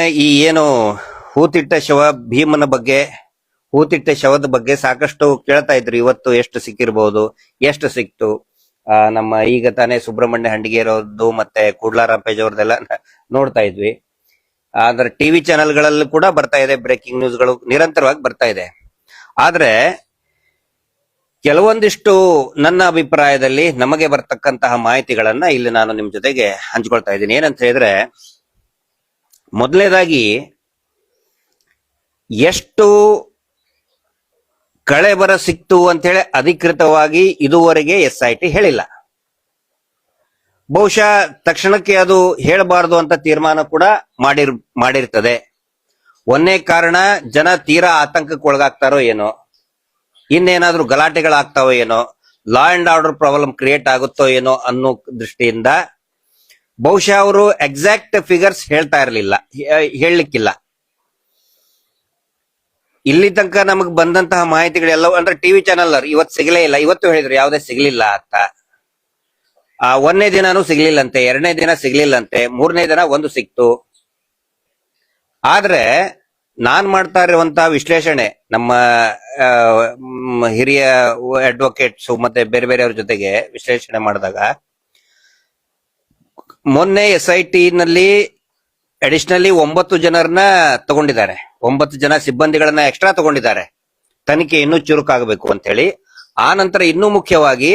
ಈ ಏನು ಹೂತಿಟ್ಟ ಶವ ಭೀಮನ ಬಗ್ಗೆ ಹೂತಿಟ್ಟ ಶವದ ಬಗ್ಗೆ ಸಾಕಷ್ಟು ಕೇಳ್ತಾ ಇದ್ರು. ಇವತ್ತು ಎಷ್ಟು ಸಿಕ್ಕಿರ್ಬಹುದು ಎಷ್ಟು ಸಿಕ್ತು? ಆ, ನಮ್ಮ ಈಗ ತಾನೇ ಸುಬ್ರಹ್ಮಣ್ಯ ಇರೋದು ಮತ್ತೆ ಕೂಡ್ಲಾ ರಾಂಪೇಜ್ ಅವ್ರದ್ದೆಲ್ಲ ನೋಡ್ತಾ ಇದ್ವಿ. ಆದ್ರೆ ಟಿವಿ ಚಾನೆಲ್ ಚಾನೆಲ್ಗಳಲ್ಲೂ ಕೂಡ ಬರ್ತಾ ಇದೆ ಬ್ರೇಕಿಂಗ್ ನ್ಯೂಸ್ಗಳು ನಿರಂತರವಾಗಿ ಬರ್ತಾ ಇದೆ. ಆದ್ರೆ ಕೆಲವೊಂದಿಷ್ಟು ನನ್ನ ಅಭಿಪ್ರಾಯದಲ್ಲಿ ನಮಗೆ ಬರ್ತಕ್ಕಂತಹ ಮಾಹಿತಿಗಳನ್ನ ಇಲ್ಲಿ ನಾನು ನಿಮ್ ಜೊತೆಗೆ ಹಂಚ್ಕೊಳ್ತಾ ಇದ್ದೀನಿ. ಏನಂತ ಹೇಳಿದ್ರೆ ಮೊದಲನೇದಾಗಿ ಎಷ್ಟು ಕಳೆಬರ ಸಿಕ್ತು ಅಂತೇಳಿ ಅಧಿಕೃತವಾಗಿ ಇದುವರೆಗೆ ಎಸ್ ಐ ಟಿ ಹೇಳಿಲ್ಲ. ಬಹುಶಃ ತಕ್ಷಣಕ್ಕೆ ಅದು ಹೇಳಬಾರದು ಅಂತ ತೀರ್ಮಾನ ಕೂಡ ಮಾಡಿರ್, ಮಾಡಿರ್ತದೆ. ಒಂದೇ ಕಾರಣ, ಜನ ತೀರಾ ಆತಂಕಕ್ಕೆ ಒಳಗಾಗ್ತಾರೋ ಏನೋ, ಇನ್ನೇನಾದ್ರೂ ಗಲಾಟೆಗಳಾಗ್ತಾವೋ ಏನೋ law and order problem create ಆಗುತ್ತೋ ಏನೋ ಅನ್ನೋ ದೃಷ್ಟಿಯಿಂದ ಬಹುಶಃ ಅವರು ಎಕ್ಸಾಕ್ಟ್ ಫಿಗರ್ಸ್ ಹೇಳ್ತಾ ಇರಲಿಲ್ಲ ಹೇಳಲಿಕ್ಕಿಲ್ಲ. ಇಲ್ಲಿ ತನಕ ನಮಗ್ ಬಂದಂತಹ ಮಾಹಿತಿಗಳೆಲ್ಲ ಅಂದ್ರೆ ಟಿವಿ ಚಾನಲ್ ಇವತ್ತು ಸಿಗಲೇ ಇಲ್ಲ, ಇವತ್ತು ಹೇಳಿದ್ರು ಯಾವುದೇ ಸಿಗ್ಲಿಲ್ಲ ಅಂತ. ಆ ಒಂದನೇ ದಿನಾನು ಸಿಗ್ಲಿಲ್ಲಂತೆ, ಎರಡನೇ ದಿನ ಸಿಗ್ಲಿಲ್ಲಂತೆ, ಮೂರನೇ ದಿನ ಒಂದು ಸಿಕ್ತು. ಆದ್ರೆ, ನಾನ್ ಮಾಡ್ತಾ ಇರುವಂತಹ ವಿಶ್ಲೇಷಣೆ, ನಮ್ಮ ಹಿರಿಯ ಅಡ್ವೊಕೇಟ್ಸ್ ಮತ್ತೆ ಬೇರೆ ಬೇರೆಯವ್ರ ಜೊತೆಗೆ ವಿಶ್ಲೇಷಣೆ ಮಾಡಿದಾಗ ಮೊನ್ನೆ ಎಸ್ ಐ ಟಿ ನಲ್ಲಿ ಅಡಿಷನಲಿ ಒಂಬತ್ತು ಜನರನ್ನ ತಗೊಂಡಿದ್ದಾರೆ. ಒಂಬತ್ತು ಜನ ಸಿಬ್ಬಂದಿಗಳನ್ನ ಎಕ್ಸ್ಟ್ರಾ ತಗೊಂಡಿದ್ದಾರೆ. ತನಿಖೆ ಇನ್ನೂ ಚುರುಕಾಗಬೇಕು ಅಂತ ಹೇಳಿ ಆ ನಂತರ ಇನ್ನೂ ಮುಖ್ಯವಾಗಿ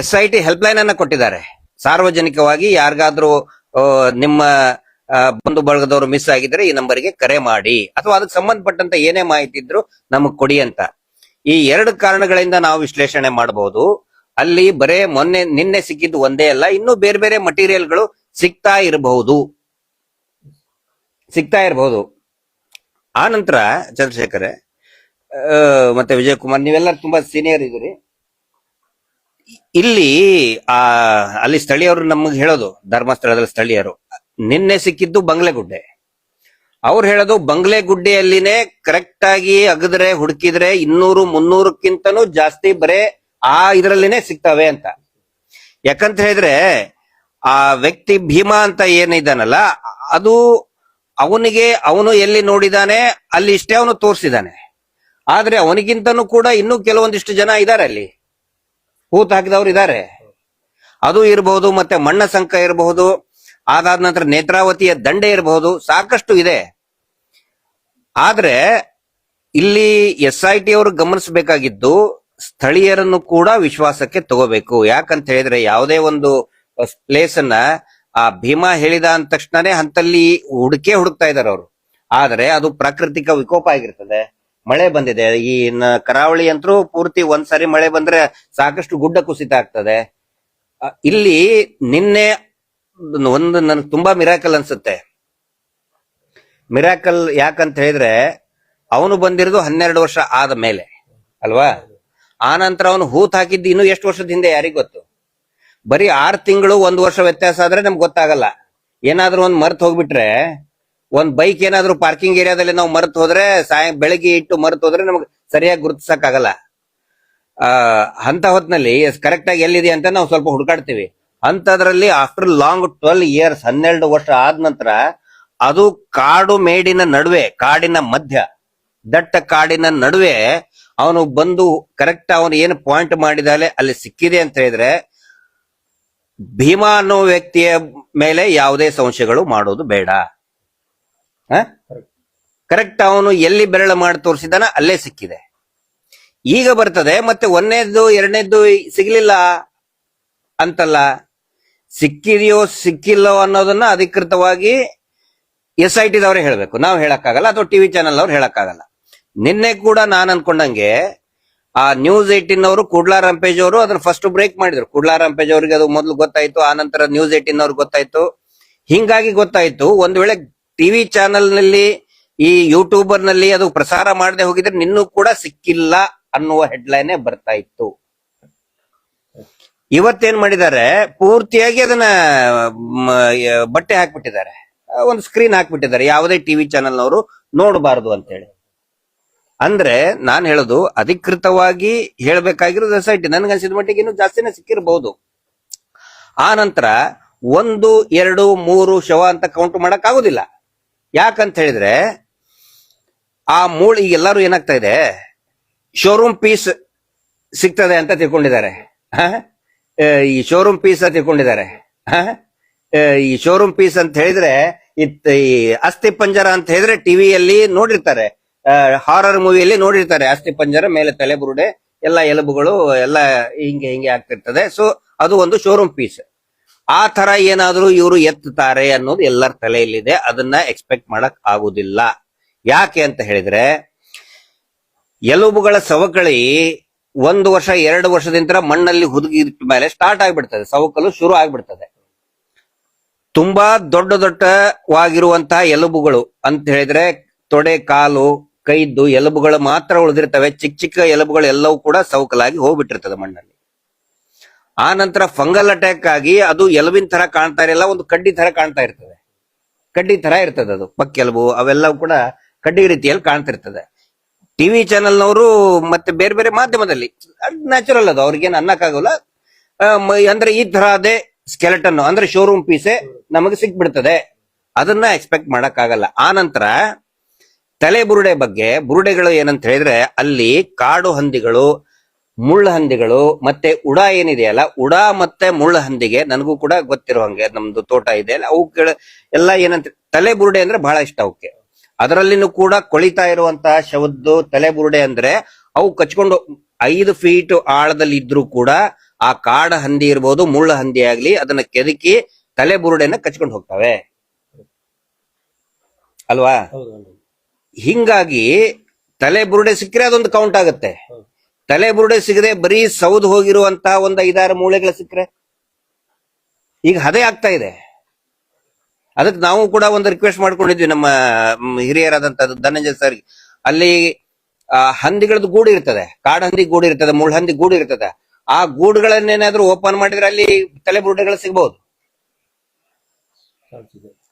S I T help line ಅನ್ನ ಕೊಟ್ಟಿದ್ದಾರೆ. ಸಾರ್ವಜನಿಕವಾಗಿ ಯಾರಿಗಾದ್ರೂ ನಿಮ್ಮ ಬಂಧು ಬಳಗದವರು ಮಿಸ್ ಆಗಿದ್ರೆ ಈ ನಂಬರ್ಗೆ ಕರೆ ಮಾಡಿ. ಅಥವಾ ಅದಕ್ಕೆ ಸಂಬಂಧಪಟ್ಟಂತ ಏನೇ ಮಾಹಿತಿ ಇದ್ರು ನಮಗ್ ಕೊಡಿ ಅಂತ. ಈ ಎರಡು ಕಾರಣಗಳಿಂದ ನಾವು ವಿಶ್ಲೇಷಣೆ ಮಾಡಬಹುದು ಅಲ್ಲಿ ಬರೇ ಮೊನ್ನೆ, ನಿನ್ನೆ ಸಿಕ್ಕಿದ್ದು ಒಂದೇ ಅಲ್ಲ, ಇನ್ನೂ ಬೇರೆ ಬೇರೆ ಮಟೀರಿಯಲ್ಗಳು ಸಿಗ್ತಾ ಇರಬಹುದು. ಸಿಗ್ತಾ ಇರಬಹುದು. ಆ ನಂತರ, ಚಂದ್ರಶೇಖರ್ ಮತ್ತೆ ವಿಜಯಕುಮಾರ್ ನೀವೆಲ್ಲ ತುಂಬಾ ಸೀನಿಯರ್ ಇದ್ದೀರಿ. ಇಲ್ಲಿ, ಆ, ಅಲ್ಲಿ ಸ್ಥಳೀಯರು ನಮಗೆ ಹೇಳೋದು, ಧರ್ಮಸ್ಥಳದಲ್ಲಿ ಸ್ಥಳೀಯರು. ನಿನ್ನೆ ಸಿಕ್ಕಿದ್ದು ಬಂಗ್ಲೆಗುಡ್ಡೆ. ಅವ್ರು ಹೇಳೋದು, ಬಂಗ್ಲೆಗುಡ್ಡೆಯಲ್ಲಿನೇ ಕರೆಕ್ಟ್ ಆಗಿ ಅಗದ್ರೆ, ಹುಡುಕಿದ್ರೆ ಇನ್ನೂರು, ಮುನ್ನೂರಕ್ಕಿಂತನೂ ಜಾಸ್ತಿ ಬರೇ ಆ ಇದರಲ್ಲಿನೇ ಸಿಗ್ತವೆ ಅಂತ. ಯಾಕಂತ ಹೇಳಿದ್ರೆ, ಆ ವ್ಯಕ್ತಿ ಭೀಮಾ ಅಂತ ಏನಿದ್ದಾನಲ್ಲ, ಅದು ಅವನಿಗೆ ಅವನು ಎಲ್ಲಿ ನೋಡಿದಾನೆ, ಅಲ್ಲಿ ಇಷ್ಟೇ ಅವನು ತೋರಿಸಿದಾನೆ. ಆದ್ರೆ ಅವನಿಗಿಂತನೂ ಕೂಡ ಇನ್ನೂ ಕೆಲವೊಂದಿಷ್ಟು ಜನ ಇದಾರೆ ಅಲ್ಲಿ. ಹೂತ್ ಹಾಕಿದವ್ರು ಇದಾರೆ. ಅದು ಇರಬಹುದು, ಮತ್ತೆ ಮಣ್ಣ ಸಂಕ ಇರಬಹುದು, ಅದಾದ ನಂತರ ನೇತ್ರಾವತಿಯ ದಂಡೆ ಇರಬಹುದು, ಸಾಕಷ್ಟು ಇದೆ. ಆದ್ರೆ, ಇಲ್ಲಿ ಎಸ್ ಐ ಟಿ ಅವರು ಗಮನಿಸಬೇಕಾಗಿದ್ದು ಸ್ಥಳೀಯರನ್ನು ಕೂಡ ವಿಶ್ವಾಸಕ್ಕೆ ತಗೋಬೇಕು. ಯಾಕಂತ ಹೇಳಿದ್ರೆ ಯಾವುದೇ ಒಂದು ಪ್ಲೇಸ್ ಅನ್ನ ಆ, ಭೀಮಾ ಹೇಳಿದ ಅಂದ ತಕ್ಷಣನೇ ಹಂತಲ್ಲಿ ಹುಡುಕೆ ಹುಡುಕ್ತಾ ಇದಾರೆ ಅವರು. ಆದ್ರೆ ಅದು ಪ್ರಾಕೃತಿಕ ವಿಕೋಪ ಆಗಿರ್ತದೆ. ಮಳೆ ಬಂದಿದೆ. ಈ ಕರಾವಳಿ ಅಂತರೂ ಪೂರ್ತಿ ಒಂದ್ಸರಿ ಮಳೆ ಬಂದ್ರೆ ಸಾಕಷ್ಟು ಗುಡ್ಡ ಕುಸಿತ ಆಗ್ತದೆ. ಇಲ್ಲಿ ನಿನ್ನೆ ಒಂದು ನನ್ ತುಂಬಾ ಮಿರಾಕಲ್ ಅನ್ಸುತ್ತೆ. ಮಿರಾಕಲ್ ಯಾಕಂತ ಹೇಳಿದ್ರೆ ಅವನು ಬಂದಿರೋದು ಹನ್ನೆರಡು ವರ್ಷ ಆದ ಮೇಲೆ. ಅಲ್ವಾ? ಆ ನಂತರ ಅವನು ಹೂತ್ ಹಾಕಿದ್ದು ಇನ್ನು ಎಷ್ಟು ವರ್ಷದ ಹಿಂದೆ ಯಾರಿಗ್ ಗೊತ್ತು? ಬರೀ ಆರ್ ತಿಂಗಳು ಒಂದ್ ವರ್ಷ ವ್ಯತ್ಯಾಸ ಆದ್ರೆ ನಮ್ಗೆ ಗೊತ್ತಾಗಲ್ಲ. ಏನಾದ್ರೂ ಒಂದ್ ಮರ್ತ್ ಹೋಗ್ಬಿಟ್ರೆ, ಒಂದ್ ಬೈಕ್ ಏನಾದ್ರೂ ಪಾರ್ಕಿಂಗ್ ಏರಿಯಾದಲ್ಲಿ ನಾವು ಮರ್ತ್ ಹೋದ್ರೆ, ಸಾಯ, ಬೆಳಗ್ಗೆ ಇಟ್ಟು ಮರ್ತ್ ಹೋದ್ರೆ ನಮ್ಗೆ ಸರಿಯಾಗಿ ಗುರುತಿಸಕ್ಕಾಗಲ್ಲ. ಆ, ಅಂತ ಹೊತ್ನಲ್ಲಿ ಕರೆಕ್ಟ್ ಆಗಿ ಎಲ್ಲಿದೆ ಅಂತ ನಾವು ಸ್ವಲ್ಪ ಹುಡುಕಾಡ್ತೀವಿ. ಅಂತದ್ರಲ್ಲಿ ಆಫ್ಟರ್ ಲಾಂಗ್ ಟ್ವೆಲ್ ಇಯರ್ಸ್ ಹನ್ನೆರಡು ವರ್ಷ ಆದ ನಂತರ ಅದು ಕಾಡು ಮೇಡಿನ ನಡುವೆ, ಕಾಡಿನ ಮಧ್ಯ, ದಟ್ಟ ಕಾಡಿನ ನಡುವೆ ಅವನು ಬಂದು ಕರೆಕ್ಟ್ ಅವನು ಏನು ಪಾಯಿಂಟ್ ಮಾಡಿದಾಲೆ ಅಲ್ಲಿ ಸಿಕ್ಕಿದೆ ಅಂತ ಹೇಳಿದ್ರೆ, ಭೀಮಾ ಅನ್ನೋ ವ್ಯಕ್ತಿಯ ಮೇಲೆ ಯಾವುದೇ ಸಂಶಯಗಳು ಮಾಡೋದು ಬೇಡ. ಕರೆಕ್ಟ್ ಅವನು ಎಲ್ಲಿ ಬೆರಳು ಮಾಡಿ ತೋರಿಸಿದಾನ ಅಲ್ಲೇ ಸಿಕ್ಕಿದೆ. ಈಗ ಬರ್ತದೆ, ಮತ್ತೆ ಒಂದನೇದ್ದು ಎರಡನೇದ್ದು ಸಿಗ್ಲಿಲ್ಲ ಅಂತಲ್ಲ. ಸಿಕ್ಕಿದೆಯೋ ಸಿಕ್ಕಿಲ್ಲೋ ಅನ್ನೋದನ್ನ ಅಧಿಕೃತವಾಗಿ ಎಸ್ ಐ ಟಿದವರೇ ಹೇಳ್ಬೇಕು. ನಾವು ಹೇಳಕ್ಕಾಗಲ್ಲ, ಅಥವಾ ಟಿವಿ ಚಾನೆಲ್ ಅವ್ರು ಹೇಳಕ್ಕಾಗಲ್ಲ. ನಿನ್ನೆ ಕೂಡ ನಾನು ಅನ್ಕೊಂಡಂಗೆ ಆ ನ್ಯೂಸ್ ಏಟಿನ್ ಅವರು ಕುಡ್ಲಾ ರಂಪೇಜ್ ಅವರು ಅದನ್ನ ಫಸ್ಟ್ ಬ್ರೇಕ್ ಮಾಡಿದ್ರು. ಕುಡ್ಲಾ ರಂಪೇಜ್ ಅವರಿಗೆ ಅದು ಮೊದಲು ಗೊತ್ತಾಯ್ತು, ಆ ನಂತರ ನ್ಯೂಸ್ ಏಟಿನ್ ಅವ್ರಿಗೆ ಗೊತ್ತಾಯ್ತು. ಹಿಂಗಾಗಿ ಗೊತ್ತಾಯ್ತು. ಒಂದ್ ವೇಳೆ ಟಿವಿ ಚಾನೆಲ್ನಲ್ಲಿ ಈ ಯೂಟ್ಯೂಬರ್ನಲ್ಲಿ ಅದು ಪ್ರಸಾರ ಮಾಡದೆ ಹೋಗಿದ್ರೆ ನಿನ್ನೂ ಕೂಡ ಸಿಕ್ಕಿಲ್ಲ ಅನ್ನುವ ಹೆಡ್ಲೈನ್ ಬರ್ತಾ ಇತ್ತು. ಇವತ್ತೇನ್ ಮಾಡಿದ್ದಾರೆ? ಪೂರ್ತಿಯಾಗಿ ಅದನ್ನ ಬಟ್ಟೆ ಹಾಕ್ಬಿಟ್ಟಿದ್ದಾರೆ. ಒಂದು ಸ್ಕ್ರೀನ್ ಹಾಕ್ಬಿಟ್ಟಿದ್ದಾರೆ. ಯಾವುದೇ ಟಿವಿ ಚಾನೆಲ್ನವರು ನೋಡಬಾರದು ಅಂತೇಳಿ. ಅಂದ್ರೆ ನಾನ್ ಹೇಳೋದು ಅಧಿಕೃತವಾಗಿ ಹೇಳ್ಬೇಕಾಗಿರೋದು ಎಸ್ ಐ ಟಿ ನನ್ಗನ್ಸಿದ ಮಟ್ಟಿಗೆ ಇನ್ನು ಜಾಸ್ತಿನೇ ಸಿಕ್ಕಿರಬಹುದು ಆ ನಂತರ ಒಂದು, ಎರಡು, ಮೂರು ಶವ ಅಂತ ಕೌಂಟ್ ಮಾಡಕ್ ಆಗುದಿಲ್ಲ ಯಾಕಂತ ಹೇಳಿದ್ರೆ ಆ ಮೂಳೆ, ಈಗ ಎಲ್ಲರೂ ಏನಾಗ್ತಾ ಇದೆ? ಶೋರೂಮ್ ಪೀಸ್ ಸಿಗ್ತದೆ ಅಂತ ತಿಳ್ಕೊಂಡಿದ್ದಾರೆ? ಈ ಶೋರೂಮ್ ಪೀಸ್ ಅಂತ ತಿಳ್ಕೊಂಡಿದ್ದಾರೆ. ಈ ಶೋರೂಮ್ ಪೀಸ್ ಅಂತ ಹೇಳಿದ್ರೆ ಈ ಅಸ್ಥಿ ಪಂಜರ ಅಂತ ಹೇಳಿದ್ರೆ ಟಿವಿಯಲ್ಲಿ ನೋಡಿರ್ತಾರೆ. ಹಾರರ್ ಮೂವಿಯಲ್ಲಿ ನೋಡಿರ್ತಾರೆ. ಅಸ್ಥಿ ಪಂಜರ, ಮೇಲೆ ತಲೆ ಬುರುಡೆ, ಎಲ್ಲ ಎಲುಬುಗಳು, ಎಲ್ಲ ಹಿಂಗೆ ಹಿಂಗೆ ಆಗ್ತಿರ್ತದೆ. ಸೊ ಅದು ಒಂದು ಶೋರೂಮ್ ಪೀಸ್ ಆ ತರ ಏನಾದ್ರೂ ಇವರು ಎತ್ತುತ್ತಾರೆ ಅನ್ನೋದು ಎಲ್ಲರ ತಲೆಯಲ್ಲಿದೆ. ಅದನ್ನ ಎಕ್ಸ್ಪೆಕ್ಟ್ ಮಾಡಕ್ ಆಗುದಿಲ್ಲ. ಯಾಕೆ ಅಂತ ಹೇಳಿದ್ರೆ, ಎಲುಬುಗಳ ಸವಕಳಿ ಒಂದು ವರ್ಷ, ಎರಡು ವರ್ಷದಿಂದ ಮಣ್ಣಲ್ಲಿ ಹುದುಗಿದ ಮೇಲೆ ಸ್ಟಾರ್ಟ್ ಆಗಿಬಿಡ್ತದೆ. ಸವಕಲು ಶುರು ಆಗ್ಬಿಡ್ತದೆ. ತುಂಬಾ ದೊಡ್ಡ ದೊಡ್ಡವಾಗಿರುವಂತಹ ಎಲುಬುಗಳು ಅಂತ ಹೇಳಿದ್ರೆ ತೊಡೆ, ಕಾಲು ಕೈದ್ದು ಎಲುಬುಗಳು ಮಾತ್ರ ಉಳಿದಿರ್ತವೆ. ಚಿಕ್ಕ ಚಿಕ್ಕ ಎಲುಬುಗಳು ಎಲ್ಲವೂ ಕೂಡ ಸೌಕಲಾಗಿ ಹೋಗ್ಬಿಟ್ಟಿರ್ತದೆ ಮಣ್ಣಲ್ಲಿ. ಆ ನಂತರ ಫಂಗಲ್ ಅಟ್ಯಾಕ್ ಆಗಿ ಅದು ಎಲುಬಿನ ತರ ಕಾಣ್ತಾ ಇರಲ್ಲ ಒಂದು ಕಡ್ಡಿ ತರ ಕಾಣ್ತಾ ಇರ್ತದೆ. ಕಡ್ಡಿ ತರ ಇರ್ತದೆ ಅದು ಪಕ್ಕೆಲುಬು ಅವೆಲ್ಲವೂ ಕೂಡ ಕಡ್ಡಿ ರೀತಿಯಲ್ಲಿ ಕಾಣ್ತಿರ್ತದೆ. ಟಿವಿ ಚಾನೆಲ್ನವರು ಮತ್ತೆ ಬೇರೆ ಬೇರೆ ಮಾಧ್ಯಮದಲ್ಲಿ ನ್ಯಾಚುರಲ್ ಅದು ಅವ್ರಿಗೇನು ಅನ್ನಕ್ಕಾಗಲ್ಲ. ಅಂದ್ರೆ ಈ ತರ ಅದೇ ಸ್ಕೆಲೆಟನ್ ಅಂದ್ರೆ ಶೋರೂಮ್ ಪೀಸೆ ನಮಗೆ ಸಿಕ್ಬಿಡ್ತದೆ. ಅದನ್ನ ಎಕ್ಸ್ಪೆಕ್ಟ್ ಮಾಡಕ್ಕಾಗಲ್ಲ. ಆ ನಂತರ ತಲೆ ಬುರುಡೆ ಬಗ್ಗೆ ಬುರುಡೆಗಳು ಏನಂತ ಹೇಳಿದ್ರೆ ಅಲ್ಲಿ ಕಾಡು ಹಂದಿಗಳು, ಮುಳ್ಳು ಹಂದಿಗಳು ಮತ್ತೆ ಉಡ ಏನಿದೆಯಲ್ಲ ಉಡ ಮತ್ತೆ ಮುಳ್ಳು ಹಂದಿಗೆ ನನಗೂ ಕೂಡ ಗೊತ್ತಿರೋ ಹಂಗೆ ನಮ್ದು ತೋಟ ಇದೆ ಅಲ್ಲ ಅವುಗಳ ಎಲ್ಲ ಏನಂತ ತಲೆ ಬುರುಡೆ ಅಂದ್ರೆ ಬಹಳ ಇಷ್ಟ ಅವಕ್ಕೆ. ಅದರಲ್ಲಿನೂ ಕೂಡ ಕೊಳಿತಾ ಇರುವಂತಹ ಶವದ್ದು ತಲೆ ಬುರುಡೆ ಅಂದ್ರೆ ಅವು ಕಚ್ಕೊಂಡು ಐದು ಫೀಟ್ ಆಳದಲ್ಲಿ ಇದ್ರೂ ಕೂಡ ಆ ಕಾಡ ಹಂದಿ ಇರ್ಬೋದು, ಮುಳ್ಳು ಹಂದಿ ಆಗ್ಲಿ ಅದನ್ನ ಕೆದಕಿ ತಲೆ ಬುರುಡೆನ ಕಚ್ಕೊಂಡು ಹೋಗ್ತವೆ. ಅಲ್ವಾ? ಹಿಂಗಾಗಿ ತಲೆ ಬುರುಡೆ ಸಿಕ್ಕರೆ ಅದೊಂದು ಕೌಂಟ್ ಆಗುತ್ತೆ. ತಲೆ ಬುರುಡೆ ಸಿಗದೆ ಬರೀ ಸೌದು ಹೋಗಿರುವಂತಹ ಒಂದು ಐದಾರು ಮೂಳೆಗಳು ಸಿಕ್ಕರೆ ಈಗ ಅದೇ ಆಗ್ತಾ ಇದೆ. ಅದಕ್ಕೆ ನಾವು ಕೂಡ ಒಂದು ರಿಕ್ವೆಸ್ಟ್ ಮಾಡ್ಕೊಂಡಿದ್ವಿ ನಮ್ಮ ಹಿರಿಯರಾದಂತ ಧನಂಜಯ ಸರ್ ಅಲ್ಲಿ ಹಂದಿಗಳದ್ದು ಗೂಡು ಇರ್ತದೆ. ಕಾಡ ಹಂದಿ ಗೂಡು ಇರ್ತದೆ ಮುಳ್ಳು ಹಂದಿ ಗೂಡು ಇರ್ತದೆ. ಆ ಗೂಡುಗಳನ್ನೇನಾದ್ರೂ ಓಪನ್ ಮಾಡಿದ್ರೆ ಅಲ್ಲಿ ತಲೆ ಬುರುಡೆಗಳು ಸಿಗಬಹುದು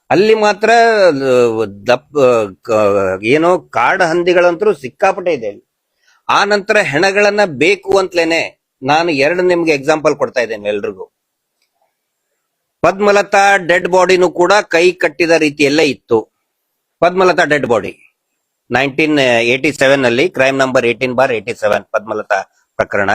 ಅಲ್ಲಿ ಮಾತ್ರ ಆ, ದಪ್ ಆ, ಕ- ಏನೋ ಕಾಡ ಹಂದಿಗಳಂತರೂ ಸಿಕ್ಕಾಪಟ್ಟೆ ಇದೆ ಆ ನಂತರ ಹೆಣಗಳನ್ನ ಬೇಕು ಅಂತಲೇನೆ ನಾನು ಎರಡು ನಿಮ್ಗೆ ಎಕ್ಸಾಂಪಲ್ ಕೊಡ್ತಾ ಇದ್ದೇನೆ ಎಲ್ರಿಗೂ. ಪದ್ಮಲತಾ ಡೆಡ್ ಬಾಡಿನೂ ಕೂಡ ಕೈ ಕಟ್ಟಿದ ರೀತಿಯಲ್ಲೇ ಇತ್ತು. Padmalatha dead body nineteen eighty seven ಅಲ್ಲಿ crime number eighteen bar eighty seven Padmalatha ಪ್ರಕರಣ.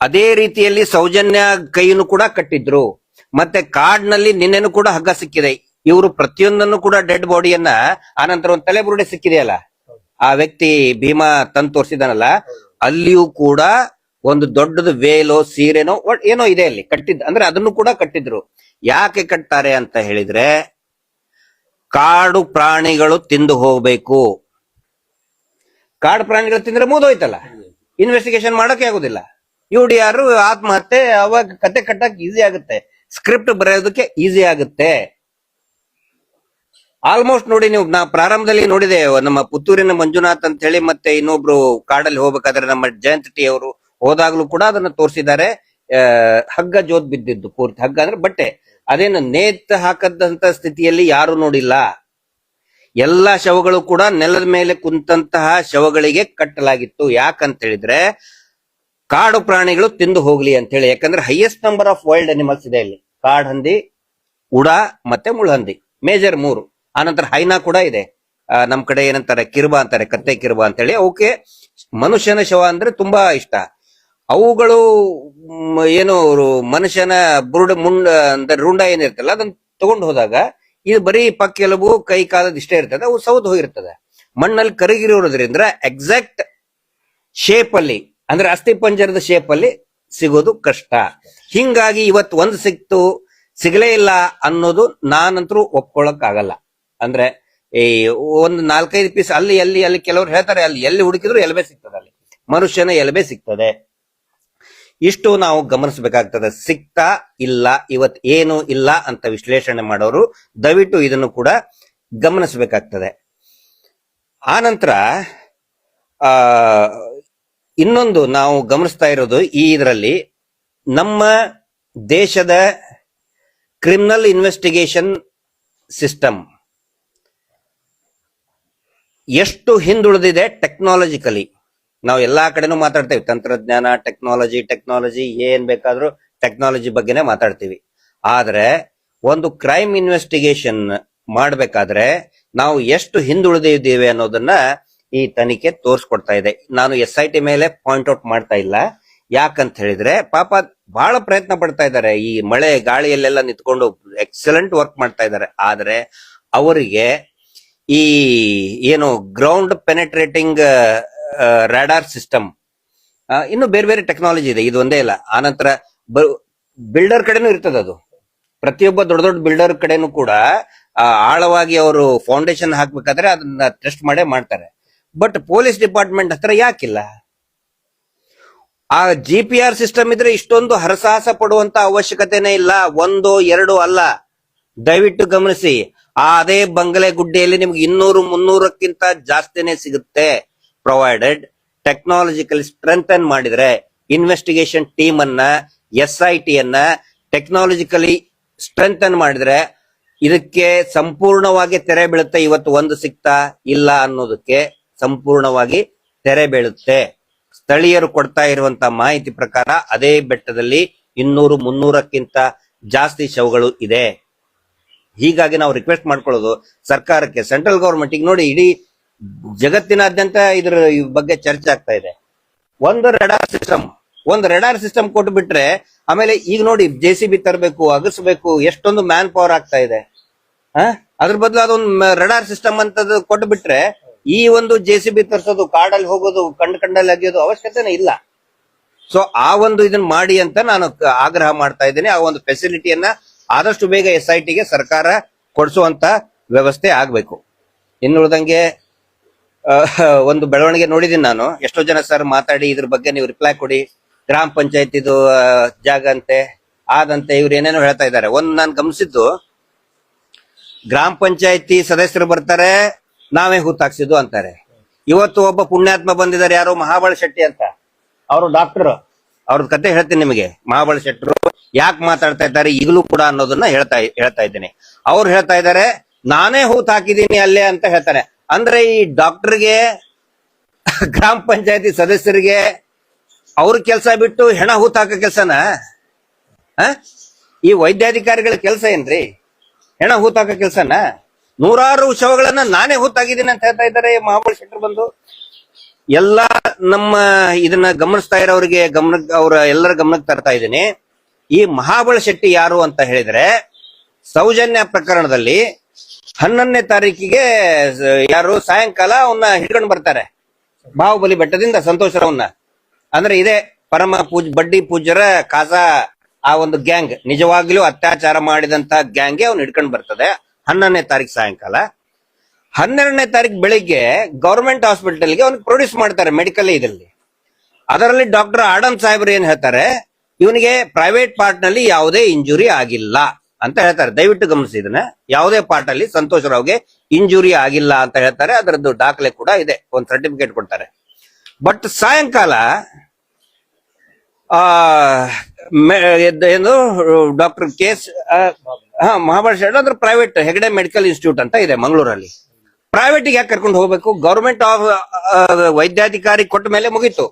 ಅದೇ ರೀತಿಯಲ್ಲಿ ಸೌಜನ್ಯ ಕೈಯನ್ನು ಕೂಡ ಕಟ್ಟಿದ್ರು. ಮತ್ತೆ ಕಾಡ್ನಲ್ಲಿ ನಿನ್ನೆನು ಕೂಡ ಹಗ್ಗ ಸಿಕ್ಕಿದೆ. ಇವರು ಪ್ರತಿಯೊಂದನ್ನು ಕೂಡ ಡೆಡ್ ಬಾಡಿಯನ್ನ ಆನಂತರ ಒಂದು ತಲೆ ಬುರುಡೆ ಸಿಕ್ಕಿದೆಯಲ್ಲ? ಆ ವ್ಯಕ್ತಿ ಭೀಮಾ ತಂದು ತೋರಿಸಿದಾನಲ್ಲ ಅಲ್ಲಿಯೂ ಕೂಡ ಒಂದು ದೊಡ್ಡದು ವೇಲೋ, ಸೀರೆನೋ ಏನೋ ಇದೆ ಅಲ್ಲಿ, ಕಟ್ಟಿದ್, ಅಂದ್ರೆ ಅದನ್ನು ಕೂಡ ಕಟ್ಟಿದ್ರು. ಯಾಕೆ ಕಟ್ತಾರೆ ಅಂತ ಹೇಳಿದ್ರೆ, ಕಾಡು ಪ್ರಾಣಿಗಳು ತಿಂದು ಹೋಗ್ಬೇಕು. ಕಾಡು ಪ್ರಾಣಿಗಳು ತಿಂದ್ರೆ ಮುದೋಯ್ತಲ್ಲ ಇನ್ವೆಸ್ಟಿಗೇಷನ್ ಮಾಡಕ್ಕೆ ಆಗುದಿಲ್ಲ. ಯು ಡಿ ಆರ್ ಆತ್ಮಹತ್ಯೆ, ಅವಾಗ ಕತೆ ಕಟ್ಟಕ್ ಈಸಿ ಆಗುತ್ತೆ. ಸ್ಕ್ರಿಪ್ಟ್ ಬರೆಯೋದಕ್ಕೆ ಈಸಿ ಆಗುತ್ತೆ. ಆಲ್ಮೋಸ್ಟ್ ನೋಡಿ ನೀವು, ನಾ ಪ್ರಾರಂಭದಲ್ಲಿ ನೋಡಿದೆ, ನಮ್ಮ ಪುತ್ತೂರಿನ ಮಂಜುನಾಥ್ ಅಂತ ಹೇಳಿ ಮತ್ತೆ ಇನ್ನೊಬ್ರು ಕಾಡಲ್ಲಿ ಹೋಗ್ಬೇಕಾದ್ರೆ ನಮ್ಮ ಜಯಂತ್ ಟಿ ಅವರು ಹೋದಾಗ್ಲೂ ಕೂಡ ಅದನ್ನ ತೋರಿಸಿದ್ದಾರೆ. ಹಗ್ಗ ಜೋತ್ ಬಿದ್ದಿದ್ದು, ಪೂರ್ತಿ ಹಗ್ಗ ಅಂದ್ರೆ ಬಟ್ಟೆ. ಅದೇನು ನೇತ್ ಹಾಕದಂತ ಸ್ಥಿತಿಯಲ್ಲಿ ಯಾರು ನೋಡಿಲ್ಲ. ಎಲ್ಲಾ ಶವಗಳು ಕೂಡ ನೆಲದ ಮೇಲೆ ಕುಂತಹ ಶವಗಳಿಗೆ ಕಟ್ಟಲಾಗಿತ್ತು. ಯಾಕಂತ ಹೇಳಿದ್ರೆ ಕಾಡು ಪ್ರಾಣಿಗಳು ತಿಂದು ಹೋಗ್ಲಿ ಅಂತ ಹೇಳಿ ಯಾಕಂದ್ರೆ highest number of wild animals ಇದೆ ಇಲ್ಲಿ. ಕಾಡ್ ಹಂದಿ, ಉಡ ಮತ್ತೆ ಮುಳ್ಳಹಂದಿ ಮೇಜರ್ ಮೂರು. ಆನಂತರ ಹೈನಾ ಕೂಡ ಇದೆ. ನಮ್ ಕಡೆ ಏನಂತಾರೆ? ಕಿರುಬ ಅಂತಾರೆ, ಕತ್ತೆ ಕಿರುಬ ಅಂತ ಹೇಳಿ ಅವಕ್ಕೆ ಮನುಷ್ಯನ ಶವ ಅಂದ್ರೆ ತುಂಬಾ ಇಷ್ಟ. ಅವುಗಳು ಏನು ಮನುಷ್ಯನ ಬುರುಡ, ಮುಂಡ, ಅಂದ್ರೆ ರುಂಡ ಏನಿರ್ತಲ್ಲ ಅದನ್ನ ತಗೊಂಡು ಹೋದಾಗ ಇದು ಬರೀ ಪಕ್ಕೆಲುಬು ಕೈ ಕಾಲದ ಇಷ್ಟೇ ಇರ್ತದೆ, ಅವು ಸೌದ್ ಹೋಗಿರ್ತದೆ. ಮಣ್ಣಲ್ಲಿ ಕರಗಿರೋದ್ರಿಂದ ಎಕ್ಸಾಕ್ಟ್ ಶೇಪ್ ಅಲ್ಲಿ ಅಂದ್ರೆ ಅಸ್ಥಿ ಪಂಜರದ ಶೇಪ್ ಅಲ್ಲಿ ಸಿಗೋದು ಕಷ್ಟ. ಹಿಂಗಾಗಿ ಇವತ್ತು ಒಂದು ಸಿಕ್ತು, ಸಿಗಲೇ ಇಲ್ಲ ಅನ್ನೋದು ನಾನಂತರೂ ಒಪ್ಕೊಳಕ್ ಆಗಲ್ಲ ಅಂದ್ರೆ ಈ ಒಂದು ನಾಲ್ಕೈದು ಪೀಸ್ ಅಲ್ಲಿ ಎಲ್ಲಿ ಅಲ್ಲಿ ಕೆಲವರು ಹೇಳ್ತಾರೆ, ಅಲ್ಲಿ ಎಲ್ಲಿ ಹುಡುಕಿದ್ರು ಎಲ್ಲವೇ ಸಿಗ್ತದೆ ಅಲ್ಲಿ. ಮನುಷ್ಯನ ಎಲ್ಲವೇ ಸಿಗ್ತದೆ. ಇಷ್ಟು ನಾವು ಗಮನಿಸಬೇಕಾಗ್ತದೆ. ಸಿಗ್ತಾ ಇಲ್ಲ, ಇವತ್ ಏನು ಇಲ್ಲ ಅಂತ ವಿಶ್ಲೇಷಣೆ ಮಾಡೋರು ದಯವಿಟ್ಟು ಇದನ್ನು ಕೂಡ ಗಮನಿಸಬೇಕಾಗ್ತದೆ. ಆ ನಂತರ, ಆ ಇನ್ನೊಂದು ನಾವು ಗಮನಿಸ್ತಾ ಇರೋದು ಈ ಇದರಲ್ಲಿ ನಮ್ಮ ದೇಶದ ಕ್ರಿಮಿನಲ್ ಇನ್ವೆಸ್ಟಿಗೇಷನ್ ಸಿಸ್ಟಮ್ ಎಷ್ಟು ಹಿಂದುಳಿದಿದೆ ಟೆಕ್ನಾಲಜಿಕಲಿ ನಾವು ಎಲ್ಲಾ ಕಡೆನೂ ಮಾತಾಡ್ತೇವೆ. ತಂತ್ರಜ್ಞಾನ ಟೆಕ್ನಾಲಜಿ ಟೆಕ್ನಾಲಜಿ ಏನ್ ಬೇಕಾದ್ರೂ ಟೆಕ್ನಾಲಜಿ ಬಗ್ಗೆನೇ ಮಾತಾಡ್ತೀವಿ. ಆದ್ರೆ ಒಂದು ಕ್ರೈಮ್ ಇನ್ವೆಸ್ಟಿಗೇಷನ್ ಮಾಡಬೇಕಾದ್ರೆ ನಾವು ಎಷ್ಟು ಹಿಂದುಳಿದಿದ್ದೇವೆ ಅನ್ನೋದನ್ನ ಈ ತನಿಖೆ ತೋರಿಸ್ಕೊಡ್ತಾ ಇದೆ. ನಾನು ಎಸ್ ಐ ಟಿ ಮೇಲೆ ಪಾಯಿಂಟ್ ಔಟ್ ಮಾಡ್ತಾ ಇಲ್ಲ. ಯಾಕಂತ ಹೇಳಿದ್ರೆ, ಪಾಪ ಬಹಳ ಪ್ರಯತ್ನ ಪಡ್ತಾ ಇದ್ದಾರೆ. ಈ ಮಳೆ ಗಾಳಿಯಲ್ಲೆಲ್ಲ ನಿಂತ್ಕೊಂಡು ಎಕ್ಸಲೆಂಟ್ ವರ್ಕ್ ಮಾಡ್ತಾ ಇದ್ದಾರೆ. ಆದ್ರೆ ಅವರಿಗೆ ಈ ಏನು ಗ್ರೌಂಡ್ ಪೆನೆಟ್ರೇಟಿಂಗ್ ರಾಡಾರ್ ಸಿಸ್ಟಮ್ ಇನ್ನು ಬೇರೆ ಬೇರೆ ಟೆಕ್ನಾಲಜಿ ಇದೆ. ಇದು ಒಂದೇ ಇಲ್ಲ. ಆನಂತರ ಬಿಲ್ಡರ್ ಕಡೆನೂ ಇರ್ತದೆ ಅದು. ಪ್ರತಿಯೊಬ್ಬ ದೊಡ್ಡ ದೊಡ್ಡ ಬಿಲ್ಡರ್ ಕಡೆನೂ ಕೂಡ ಆಳವಾಗಿ ಅವರು ಫೌಂಡೇಶನ್ ಹಾಕ್ಬೇಕಾದ್ರೆ ಅದನ್ನ ಟೆಸ್ಟ್ ಮಾಡೇ ಮಾಡ್ತಾರೆ. ಬಟ್ ಪೊಲೀಸ್ ಡಿಪಾರ್ಟ್ಮೆಂಟ್ ಹತ್ರ ಯಾಕಿಲ್ಲ? ಆ ಜಿ ಪಿ ಆರ್ ಸಿಸ್ಟಮ್ ಇದ್ರೆ ಇಷ್ಟೊಂದು ಹರಸಾಹಸ ಪಡುವಂತ ಅವಶ್ಯಕತೆನೇ ಇಲ್ಲ. ಒಂದು, ಎರಡು ಅಲ್ಲ. ದಯವಿಟ್ಟು ಗಮನಿಸಿ. ಆ ಅದೇ ಬಂಗಲೆ ಗುಡ್ಡೆಯಲ್ಲಿ ನಿಮ್ಗೆ ಇನ್ನೂರು, ಮುನ್ನೂರಕ್ಕಿಂತ ಜಾಸ್ತಿನೇ ಸಿಗುತ್ತೆ. ಪ್ರೊವೈಡೆಡ್ ಟೆಕ್ನಾಲಜಿಕಲಿ ಸ್ಟ್ರೆಂಥನ್ ಮಾಡಿದ್ರೆ ಇನ್ವೆಸ್ಟಿಗೇಷನ್ ಟೀಮ್ ಅನ್ನ ಎಸ್ ಐ ಟಿ ಅನ್ನ ಟೆಕ್ನಾಲಜಿಕಲಿ ಸ್ಟ್ರೆಂಥನ್ ಮಾಡಿದ್ರೆ ಇದಕ್ಕೆ ಸಂಪೂರ್ಣವಾಗಿ ತೆರೆ ಬೀಳುತ್ತೆ. ಇವತ್ತು ಒಂದು ಸಿಗ್ತಾ ಇಲ್ಲ ಅನ್ನೋದಕ್ಕೆ ಸಂಪೂರ್ಣವಾಗಿ ತೆರೆ ಬೀಳುತ್ತೆ. ಸ್ಥಳೀಯರು ಕೊಡ್ತಾ ಇರುವಂತ ಮಾಹಿತಿ ಪ್ರಕಾರ ಅದೇ ಬೆಟ್ಟದಲ್ಲಿ ಇನ್ನೂರು ಮುನ್ನೂರಕ್ಕಿಂತ ಜಾಸ್ತಿ ಶವಗಳು ಇದೆ. ಹೀಗಾಗಿ ನಾವು ರಿಕ್ವೆಸ್ಟ್ ಮಾಡ್ಕೊಳ್ಳೋದು ಸರ್ಕಾರಕ್ಕೆ. ಸೆಂಟ್ರಲ್ ಗವರ್ಮೆಂಟ್ ಈಗ ನೋಡಿ ಇಡೀ ಜಗತ್ತಿನಾದ್ಯಂತ ಇದ್ರ ಬಗ್ಗೆ ಚರ್ಚೆ ಆಗ್ತಾ ಇದೆ. ಒಂದು ರೆಡಾರ್ ಸಿಸ್ಟಮ್ ಒಂದು ರೆಡಾರ್ ಸಿಸ್ಟಮ್ ಕೊಟ್ಟು ಬಿಟ್ರೆ ಆಮೇಲೆ ಈಗ ನೋಡಿ ಜೆ ಸಿ ಬಿ ತರಬೇಕು, ಅಗಸ್ಬೇಕು, ಎಷ್ಟೊಂದು ಮ್ಯಾನ್ ಪವರ್ ಆಗ್ತಾ ಇದೆ? ಅದ್ರ ಬದಲು ಅದೊಂದು ರೆಡಾರ್ ಸಿಸ್ಟಮ್ ಅಂತದ್ದು ಕೊಟ್ಟು ಬಿಟ್ರೆ ಈ ಒಂದು ಜೆ ಸಿ ಬಿ ತರಿಸೋದು, ಕಾಡಲ್ಲಿ ಹೋಗೋದು, ಕಂಡ್ ಕಂಡಲ್ಲಿ ಅಗಿಯೋದು ಅವಶ್ಯಕತೆನೇ ಇಲ್ಲ. ಸೊ ಆ ಒಂದು ಇದನ್ನ ಮಾಡಿ ಅಂತ ನಾನು ಆಗ್ರಹ ಮಾಡ್ತಾ ಇದ್ದೇನೆ. ಆ ಒಂದು ಫೆಸಿಲಿಟಿಯನ್ನ ಆದಷ್ಟು ಬೇಗ ಎಸ್ ಐ ಟಿಗೆ ಸರ್ಕಾರ ಕೊಡಿಸುವಂತ ವ್ಯವಸ್ಥೆ ಆಗ್ಬೇಕು. ಇನ್ನುಳಿದಂಗೆ ಒಂದು ಬೆಳವಣಿಗೆ ನೋಡಿದೀನಿ ನಾನು. ಎಷ್ಟೋ ಜನ ಸರ್ ಮಾತಾಡಿ, ಇದ್ರ ಬಗ್ಗೆ ನೀವು ರಿಪ್ಲೈ ಕೊಡಿ. ಗ್ರಾಮ ಪಂಚಾಯತಿದು ಜಾಗ ಅಂತೆ, ಆದಂತೆ ಇವ್ರು ಏನೇನೋ ಹೇಳ್ತಾ ಇದ್ದಾರೆ. ಒಂದು ನಾನು ಗಮನಿಸಿದ್ದು, ಗ್ರಾಮ ಪಂಚಾಯತಿ ಸದಸ್ಯರು ಬರ್ತಾರೆ ನಾವೇ ಹೂತಾಕ್ಸಿದ್ದು ಅಂತಾರೆ. ಇವತ್ತು ಒಬ್ಬ ಪುಣ್ಯಾತ್ಮ ಬಂದಿದ್ದಾರೆ ಯಾರು? ಮಹಾಬಳ ಶೆಟ್ಟಿ ಅಂತ. ಅವರು ಡಾಕ್ಟರ್ ಅವ್ರದ್ ಕತೆ ಹೇಳ್ತೀನಿ ನಿಮಗೆ. ಮಹಾಬಳ ಶೆಟ್ಟರು ಯಾಕೆ ಮಾತಾಡ್ತಾ ಇದ್ದಾರೆ ಈಗಲೂ ಕೂಡ ಅನ್ನೋದನ್ನ ಹೇಳ್ತಾ ಹೇಳ್ತಾ ಇದ್ದೀನಿ. ಅವ್ರು ಹೇಳ್ತಾ ಇದ್ದಾರೆ, ನಾನೇ ಹೂತ್ ಹಾಕಿದ್ದೀನಿ ಅಲ್ಲೇ ಅಂತ ಹೇಳ್ತಾರೆ. ಅಂದ್ರೆ ಈ ಡಾಕ್ಟರ್ಗೆ ಗ್ರಾಮ ಪಂಚಾಯತಿ ಸದಸ್ಯರಿಗೆ ಅವ್ರ ಕೆಲಸ ಬಿಟ್ಟು ಹೆಣ ಹೂತ್ ಹಾಕೋ ಕೆಲಸನ? ಈ ವೈದ್ಯಾಧಿಕಾರಿಗಳ ಕೆಲಸ ಏನ್ರಿ? ಹೆಣ ಹೂತಾಕ ಕೆಲ್ಸನ? ನೂರಾರು ಶವಗಳನ್ನ ನಾನೇ ಹೊತ್ತಾಗಿದ್ದೀನಿ ಅಂತ ಹೇಳ್ತಾ ಇದ್ದಾರೆ ಮಹಾಬಲ ಶೆಟ್ಟರ್ ಬಂದು ಎಲ್ಲ ನಮ್ಮ ಇದನ್ನ ಗಮನಿಸ್ತಾ ಇರೋರಿಗೆ ಗಮನ, ಅವರ ಎಲ್ಲರ ಗಮನಕ್ಕೆ ತರ್ತಾ ಇದ್ದೀನಿ. ಈ ಮಹಾಬಲ ಶೆಟ್ಟಿ ಯಾರು ಅಂತ ಹೇಳಿದ್ರೆ, ಸೌಜನ್ಯ ಪ್ರಕರಣದಲ್ಲಿ ಹನ್ನೊಂದನೇ ತಾರೀಕಿಗೆ ಯಾರು ಸಾಯಂಕಾಲ ಅವನ್ನ ಹಿಡ್ಕೊಂಡು ಬರ್ತಾರೆ. ಬಾಹುಬಲಿ ಬೆಟ್ಟದಿಂದ ಸಂತೋಷರವನ್ನ ಅಂದ್ರೆ ಇದೇ ಪರಮ ಪೂಜ್, ಬಡ್ಡಿ ಪೂಜ್ಯರ ಕಾಸಾ, ಆ ಒಂದು ಗ್ಯಾಂಗ್, ನಿಜವಾಗ್ಲೂ ಅತ್ಯಾಚಾರ ಮಾಡಿದಂತ ಗ್ಯಾಂಗ್ ಅವ್ನು ಹಿಡ್ಕೊಂಡು ಬರ್ತದೆ. ಹನ್ನೊಂದನೇ ತಾರೀಕು ಸಾಯಂಕಾಲ. ಹನ್ನೆರಡನೇ ತಾರೀಕು ಬೆಳಿಗ್ಗೆ ಗೌರ್ಮೆಂಟ್ ಹಾಸ್ಪಿಟಲ್ಗೆ ಅವ್ನಿಗೆ ಪ್ರೊಡ್ಯೂಸ್ ಮಾಡ್ತಾರೆ ಮೆಡಿಕಲ್ ಇದರಲ್ಲಿ. ಅದರಲ್ಲಿ ಡಾಕ್ಟರ್ ಆಡಮ್ ಸಾಹೇಬ್ರು ಏನ್ ಹೇಳ್ತಾರೆ? ಇವನಿಗೆ ಪ್ರೈವೇಟ್ ಪಾರ್ಟ್ನಲ್ಲಿ ಯಾವುದೇ ಇಂಜುರಿ ಆಗಿಲ್ಲ ಅಂತ ಹೇಳ್ತಾರೆ. ದಯವಿಟ್ಟು ಗಮನಿಸಿ ಇದನ್ನ. ಯಾವುದೇ ಪಾರ್ಟ್ ಅಲ್ಲಿ ಸಂತೋಷ್ ರಾವ್ಗೆ ಇಂಜುರಿ ಆಗಿಲ್ಲ ಅಂತ ಹೇಳ್ತಾರೆ. ಅದರದ್ದು ದಾಖಲೆ ಕೂಡ ಇದೆ. ಒಂದು ಸರ್ಟಿಫಿಕೇಟ್ ಕೊಡ್ತಾರೆ. ಬಟ್ ಸಾಯಂಕಾಲ ಏನು, ಡಾಕ್ಟರ್ ಕೇಸ್ ಹಾ ಮಹಾಬಲ ಶೆಡ್ ಅಂದ್ರೆ ಪ್ರೈವೇಟ್ ಹೆಗಡೆ ಮೆಡಿಕಲ್ ಇನ್ಸ್ಟಿಟ್ಯೂಟ್ ಅಂತ ಇದೆ ಮಂಗಳೂರಲ್ಲಿ. ಪ್ರೈವೇಟ್ ಯಾಕೆ ಕರ್ಕೊಂಡು ಹೋಗ್ಬೇಕು? ಗವರ್ಮೆಂಟ್ ಆಫ್ ವೈದ್ಯಾಧಿಕಾರಿ ಕೊಟ್ಟ ಮೇಲೆ ಮುಗೀತು.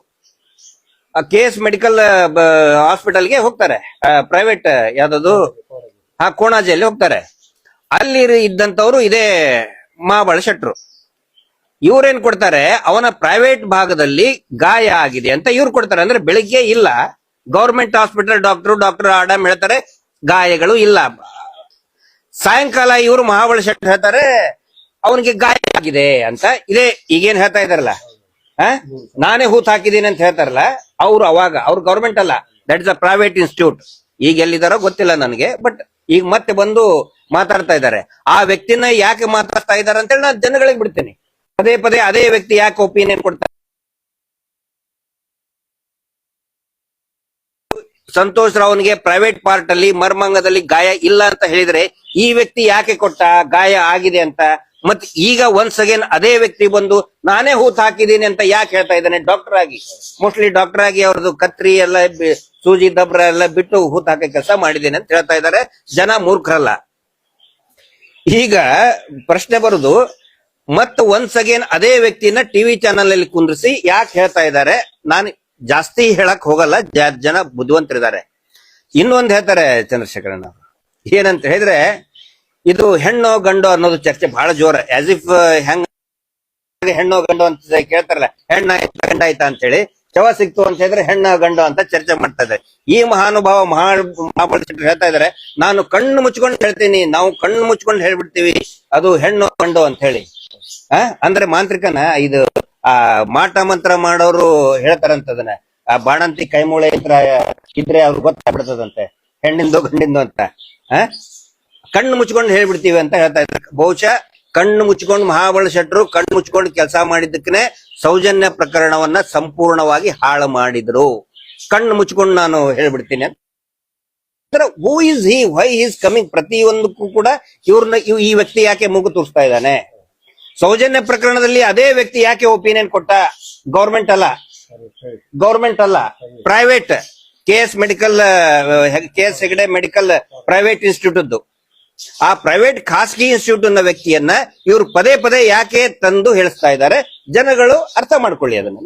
ಕೆ ಎಸ್ ಮೆಡಿಕಲ್ ಹಾಸ್ಪಿಟಲ್ಗೆ ಹೋಗ್ತಾರೆ. ಪ್ರೈವೇಟ್ ಯಾವ್ದದು? ಆ ಕೋಣಾಜಿಯಲ್ಲಿ ಹೋಗ್ತಾರೆ. ಅಲ್ಲಿ ಇದ್ದಂತವ್ರು ಇದೇ ಮಹಾಬಳ ಶೆಟ್ರು ಇವ್ರೇನ್ ಕೊಡ್ತಾರೆ? ಅವನ ಪ್ರೈವೇಟ್ ಭಾಗದಲ್ಲಿ ಗಾಯ ಆಗಿದೆ ಅಂತ ಇವ್ರು ಕೊಡ್ತಾರೆ. ಅಂದ್ರೆ ಬೆಳಿಗ್ಗೆ ಇಲ್ಲ. Government hospital doctor doctor Adam ಹೇಳ್ತಾರೆ, ಗಾಯಗಳು ಇಲ್ಲ. ಸಾಯಂಕಾಲ ಇವರು ಮಹಾಬಳ ಶೆಟ್ಟಿ ಹೇಳ್ತಾರೆ, ಅವನಿಗೆ ಗಾಯ ಆಗಿದೆ ಅಂತ. ಇದೇ ಈಗೇನ್ ಹೇಳ್ತಾ ಇದಾರಲ್ಲ? ನಾನೇ ಹೂತ್ ಹಾಕಿದ್ದೀನಿ ಅಂತ ಹೇಳ್ತಾರಲ್ಲ, ಅವ್ರು ಅವಾಗ, ಅವ್ರು ಗೌರ್ಮೆಂಟ್ ಅಲ್ಲ. That is a private institute ಈಗ ಎಲ್ಲಿದಾರೋ ಗೊತ್ತಿಲ್ಲ ನನಗೆ ಬಟ್ ಈಗ ಮತ್ತೆ ಬಂದು ಮಾತಾಡ್ತಾ ಇದ್ದಾರೆ. ಆ ವ್ಯಕ್ತಿನ ಯಾಕೆ ಮಾತಾಡ್ತಾ ಇದ್ದಾರೆ ಅಂತೇಳಿ ನಾನು ಜನಗಳಿಗೆ ಬಿಡ್ತೀನಿ. ಪದೇ ಪದೇ ಅದೇ ವ್ಯಕ್ತಿ ಯಾಕೆ ಒಪಿನಿಯನ್ ಕೊಡ್ತಾರೆ ಸಂತೋಷ್ ರಾವ್ನಿಗೆ ಪ್ರೈವೇಟ್ ಪಾರ್ಟ್ ಅಲ್ಲಿ ಮರ್ಮಂಗದಲ್ಲಿ ಗಾಯ ಇಲ್ಲ ಅಂತ ಹೇಳಿದ್ರೆ ಈ ವ್ಯಕ್ತಿ ಯಾಕೆ ಕೊಟ್ಟ, ಗಾಯ ಆಗಿದೆ ಅಂತ? ಮತ್ ಈಗ ಒನ್ಸ್ ಅಗೇನ್ ಅದೇ ವ್ಯಕ್ತಿ ಬಂದು, ನಾನೇ ಹೂತ್ ಹಾಕಿದ್ದೀನಿ ಅಂತ ಯಾಕೆ ಹೇಳ್ತಾ ಇದ್ದಾನೆ? ಡಾಕ್ಟರ್ ಆಗಿ. ಮೋಸ್ಟ್ಲಿ ಡಾಕ್ಟರ್ ಆಗಿ ಅವ್ರದ್ದು ಕತ್ರಿ ಎಲ್ಲ, ಸೂಜಿ ದಬ್ರ ಎಲ್ಲ ಬಿಟ್ಟು ಹೂತ್ ಹಾಕೋ ಕೆಲಸ ಮಾಡಿದ್ದೇನೆ ಅಂತ ಹೇಳ್ತಾ ಇದ್ದಾರೆ. ಜನ ಮೂರ್ಖರಲ್ಲ. ಈಗ ಪ್ರಶ್ನೆ ಬರುದು ಮತ್ ಒನ್ಸ್ ಅಗೇನ್ ಅದೇ ವ್ಯಕ್ತಿನ ಟಿವಿ ಚಾನಲ್ ಅಲ್ಲಿ ಕುಂದ್ರಿಸಿ ಯಾಕೆ ಹೇಳ್ತಾ ಇದ್ದಾರೆ? ನಾನು ಜಾಸ್ತಿ ಹೇಳಕ್ ಹೋಗಲ್ಲ ಜನ ಬುದ್ಧಿವಂತರಿದ್ದಾರೆ. ಇನ್ನೊಂದ್ ಹೇಳ್ತಾರೆ ಚಂದ್ರಶೇಖರನ್ ಅವರು. ಏನಂತ ಹೇಳಿದ್ರೆ, ಇದು ಹೆಣ್ಣು ಗಂಡು ಅನ್ನೋದು ಚರ್ಚೆ ಬಹಳ ಜೋರ ಆಸ್ ಇಫ್ ಹೆಂಗ್ ಹೆಣ್ಣು ಗಂಡು ಅಂತ ಕೇಳ್ತಾರಲ್ಲ, ಹೆಣ್ಣ ಗಂಡ ಆಯ್ತಾ ಅಂತ ಹೇಳಿ ಶವ ಸಿಕ್ತು ಅಂತ ಹೇಳಿದ್ರೆ ಹೆಣ್ಣ ಗಂಡು ಅಂತ ಚರ್ಚೆ ಮಾಡ್ತಾ ಇದ್ದಾರೆ. ಈ ಮಹಾನುಭಾವ ಮಹಾ ಮಹಾಬಲೇಶ್ವರ ಹೇಳ್ತಾ ಇದಾರೆ ನಾನು ಕಣ್ಣು ಮುಚ್ಕೊಂಡು ಹೇಳ್ತೀನಿ, ನಾವು ಕಣ್ಣು ಮುಚ್ಕೊಂಡು ಹೇಳ್ಬಿಡ್ತೀವಿ, ಅದು ಹೆಣ್ಣು ಗಂಡು ಅಂತ ಹೇಳಿ. ಅಂದ್ರೆ ಮಾಂತ್ರಿಕನ ಇದು ಆ, ಮಾಟ ಮಂತ್ರ ಮಾಡೋರು ಹೇಳ್ತಾರಂತದನ್ನ ಆ, ಬಾಣಂತಿ ಕೈಮೂಳೆ ಇದ್ರ, ಇದ್ರೆ ಅವ್ರು ಗೊತ್ತಾಗ್ಬಿಡ್ತದಂತೆ. ಹೆಣ್ಣಿಂದು ಗಂಡಿಂದು ಅಂತ. ಆ? ಕಣ್ಣು ಮುಚ್ಕೊಂಡು ಹೇಳ್ಬಿಡ್ತೀವಿ ಅಂತ ಹೇಳ್ತಾ ಇದ್ದಾರೆ ಬಹುಶಃ ಕಣ್ಣು ಮುಚ್ಕೊಂಡು ಮಹಾಬಳ ಶೆಟ್ಟರು ಕಣ್ಣು ಮುಚ್ಕೊಂಡು ಕೆಲಸ ಮಾಡಿದ್ದಕ್ಕನೆ ಸೌಜನ್ಯ ಪ್ರಕರಣವನ್ನ ಸಂಪೂರ್ಣವಾಗಿ ಹಾಳು ಮಾಡಿದ್ರು. ಕಣ್ಣು ಮುಚ್ಕೊಂಡು ನಾನು ಹೇಳ್ಬಿಡ್ತೀನಿ who is he why is coming ಪ್ರತಿಯೊಂದಕ್ಕೂ ಕೂಡ ಇವ್ರನ್ನ ಇವ್- ಈ ವ್ಯಕ್ತಿ ಯಾಕೆ ಮೂಗು ತೋರಿಸ್ತಾ ಇದ್ದಾನೆ? ಸೌಜನ್ಯ ಪ್ರಕರಣದಲ್ಲಿ ಅದೇ ವ್ಯಕ್ತಿ ಯಾಕೆ ಒಪಿನಿಯನ್ ಕೊಟ್ಟ? ಗೌರ್ಮೆಂಟ್ ಅಲ್ಲ. ಗೌರ್ಮೆಂಟ್ ಅಲ್ಲ. Private K S medical K S Hegde medical private institute ಆ ಪ್ರೈವೇಟ್ ಖಾಸಗಿ ಇನ್ಸ್ಟಿಟ್ಯೂಟ್ನ ವ್ಯಕ್ತಿಯನ್ನ ಇವರು ಪದೇ ಪದೇ ಯಾಕೆ ತಂದು ಹೇಳಿಸ್ತಾ ಇದ್ದಾರೆ? ಜನಗಳು ಅರ್ಥ ಮಾಡ್ಕೊಳ್ಳಿ ಅದನ್ನ.